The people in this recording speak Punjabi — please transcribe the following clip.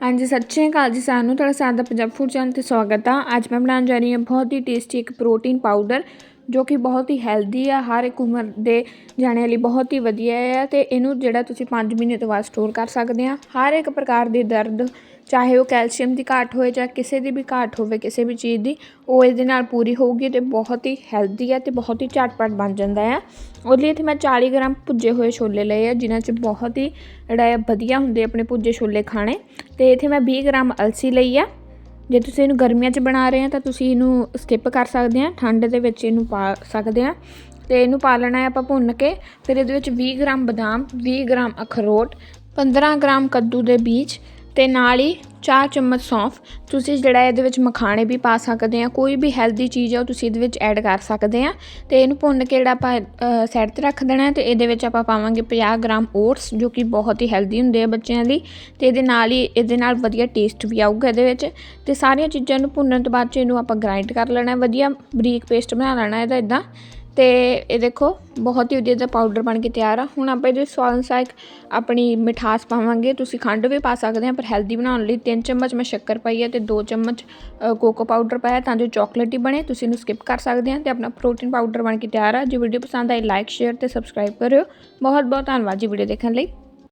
ਹਾਂਜੀ, ਸਤਿ ਸ਼੍ਰੀ ਅਕਾਲ ਜੀ ਸਾਨੂੰ ਤੁਹਾਡਾ ਸਾਡਾ ਦਾ ਪੰਜਾਬ ਫੂਡ ਚੈਨਲ ਤੇ ਸਵਾਗਤ ਆ। ਅੱਜ ਮੈਂ ਬਣਾਉਣ ਜਾ ਰਹੀ ਹਾਂ ਬਹੁਤ ਹੀ ਟੇਸਟੀ ਇੱਕ ਪ੍ਰੋਟੀਨ ਪਾਊਡਰ ਜੋ ਕਿ ਬਹੁਤ ਹੀ ਹੈਲਦੀ ਆ। ਹਰ ਇੱਕ ਉਮਰ ਦੇ ਜਾਣਿਆਂ ਲਈ ਬਹੁਤ ਹੀ ਵਧੀਆ ਆ ਤੇ ਇਹਨੂੰ ਜਿਹੜਾ ਤੁਸੀਂ 5 ਮਹੀਨੇ ਤੋਂ ਬਾਅਦ ਸਟੋਰ ਕਰ ਸਕਦੇ ਆ। ਹਰ ਇੱਕ ਪ੍ਰਕਾਰ ਦੇ ਦਰਦ ਚਾਹੇ ਉਹ ਕੈਲਸ਼ੀਅਮ ਦੀ ਘਾਟ ਹੋਏ ਜਾਂ ਕਿਸੇ ਦੀ ਵੀ ਘਾਟ ਹੋਵੇ ਕਿਸੇ ਵੀ ਚੀਜ਼ ਦੀ, ਉਹ ਇਹਦੇ ਨਾਲ ਪੂਰੀ ਹੋਊਗੀ ਤੇ ਬਹੁਤ ਹੀ ਹੈਲਦੀ ਆ ਤੇ ਬਹੁਤ ਹੀ ਝਟਪਟ ਬਣ ਜਾਂਦਾ ਆ ਉਹਦੇ ਲਈ ਇੱਥੇ ਮੈਂ 40 ਗ੍ਰਾਮ ਭੁੱਜੇ ਹੋਏ ਛੋਲੇ ਲਏ ਆ, ਜਿਨ੍ਹਾਂ 'ਚ ਬਹੁਤ ਹੀ ਜਿਹੜਾ ਆ ਵਧੀਆ ਹੁੰਦੇ ਆਪਣੇ ਭੁੱਜੇ ਛੋਲੇ ਖਾਣੇ। ਤੇ ਇੱਥੇ ਮੈਂ 20 ਗ੍ਰਾਮ ਅਲਸੀ ਲਈ ਆ। ਜੇ ਤੁਸੀਂ ਇਹਨੂੰ ਗਰਮੀਆਂ 'ਚ ਬਣਾ ਰਹੇ ਆ ਤਾਂ ਤੁਸੀਂ ਇਹਨੂੰ ਸਕਿਪ ਕਰ ਸਕਦੇ ਆ, ਠੰਡ ਦੇ ਵਿੱਚ ਇਹਨੂੰ ਪਾ ਸਕਦੇ ਆ। ਤੇ ਇਹਨੂੰ ਪਾ ਲੈਣਾ ਹੈ ਆਪਾਂ ਭੁੰਨ ਕੇ, ਫਿਰ ਇਹਦੇ ਵਿੱਚ 20 ਗ੍ਰਾਮ ਬਦਾਮ 20 ਗ੍ਰਾਮ ਅਖਰੋਟ 15 ਗ੍ਰਾਮ ਕੱਦੂ ਦੇ ਬੀਜ ਤੇ ਨਾਲ ਹੀ 4 ਚਮਚ, ਸੌਂਫ। ਤੁਸੀਂ ਜਿਹੜਾ ਇਹਦੇ ਵਿੱਚ ਮਖਾਣੇ ਵੀ ਪਾ ਸਕਦੇ ਆ। ਕੋਈ ਵੀ ਹੈਲਦੀ ਚੀਜ਼ ਆ, ਉਹ ਤੁਸੀਂ ਇਹਦੇ ਵਿੱਚ ਐਡ ਕਰ ਸਕਦੇ ਆ। ਤੇ ਇਹਨੂੰ ਭੁੰਨ ਕੇ ਜਿਹੜਾ ਆਪਾਂ ਸਾਈਡ ਤੇ ਰੱਖ ਦੇਣਾ ਤੇ ਇਹਦੇ ਵਿੱਚ ਆਪਾਂ ਪਾਵਾਂਗੇ 50 ਗ੍ਰਾਮ ਓਟਸ, ਜੋ ਕਿ ਬਹੁਤ ਹੀ ਹੈਲਦੀ ਹੁੰਦੇ ਆ ਬੱਚਿਆਂ ਲਈ। ਤੇ ਇਹਦੇ ਨਾਲ ਹੀ, ਇਹਦੇ ਨਾਲ ਵਧੀਆ ਟੇਸਟ ਵੀ ਆਊਗਾ ਇਹਦੇ ਵਿੱਚ। ਤੇ ਸਾਰੀਆਂ ਚੀਜ਼ਾਂ ਨੂੰ ਭੁੰਨਣ ਤੋਂ ਬਾਅਦ ਚ ਇਹਨੂੰ ਆਪਾਂ ਗ੍ਰਾਈਂਡ ਕਰ ਲੈਣਾ ਵਧੀਆ ਬਰੀਕ ਪੇਸਟ ਬਣਾ ਲੈਣਾ ਇਹਦਾ ਇਦਾਂ ਤੇ ਇਹ ਦੇਖੋ, ਬਹੁਤ ਹੀ ਵਧੀਆ ਦਾ ਪਾਊਡਰ ਬਣ ਕੇ ਤਿਆਰ ਆ। ਹੁਣ ਆਪਾਂ ਇਹਦੇ ਸਵਾਦ ਅਨੁਸਾਰ ਆਪਣੀ ਮਿਠਾਸ ਪਾਵਾਂਗੇ। ਤੁਸੀਂ ਖੰਡ ਵੀ ਪਾ ਸਕਦੇ ਆ, ਪਰ ਹੈਲਦੀ ਬਣਾਉਣ ਲਈ 3 ਚਮਚ ਮੈਂ ਸ਼ੱਕਰ ਪਾਈ ਹੈ ਤੇ 2 ਚਮਚ ਕੋਕੋ ਪਾਊਡਰ ਪਾਇਆ ਤਾਂ ਜੋ ਚਾਕਲੇਟੀ ਬਣੇ। ਤੁਸੀਂ ਇਹਨੂੰ ਸਕਿਪ ਕਰ ਸਕਦੇ ਆ ਤੇ ਆਪਣਾ ਪ੍ਰੋਟੀਨ ਪਾਊਡਰ ਬਣ ਕੇ ਤਿਆਰ ਆ। ਜੇ ਵੀਡੀਓ ਪਸੰਦ ਆਈ ਲਾਈਕ ਸ਼ੇਅਰ ਤੇ ਸਬਸਕ੍ਰਾਈਬ ਕਰਿਓ। ਬਹੁਤ ਬਹੁਤ ਧੰਨਵਾਦ ਜੀ ਵੀਡੀਓ ਦੇਖਣ ਲਈ।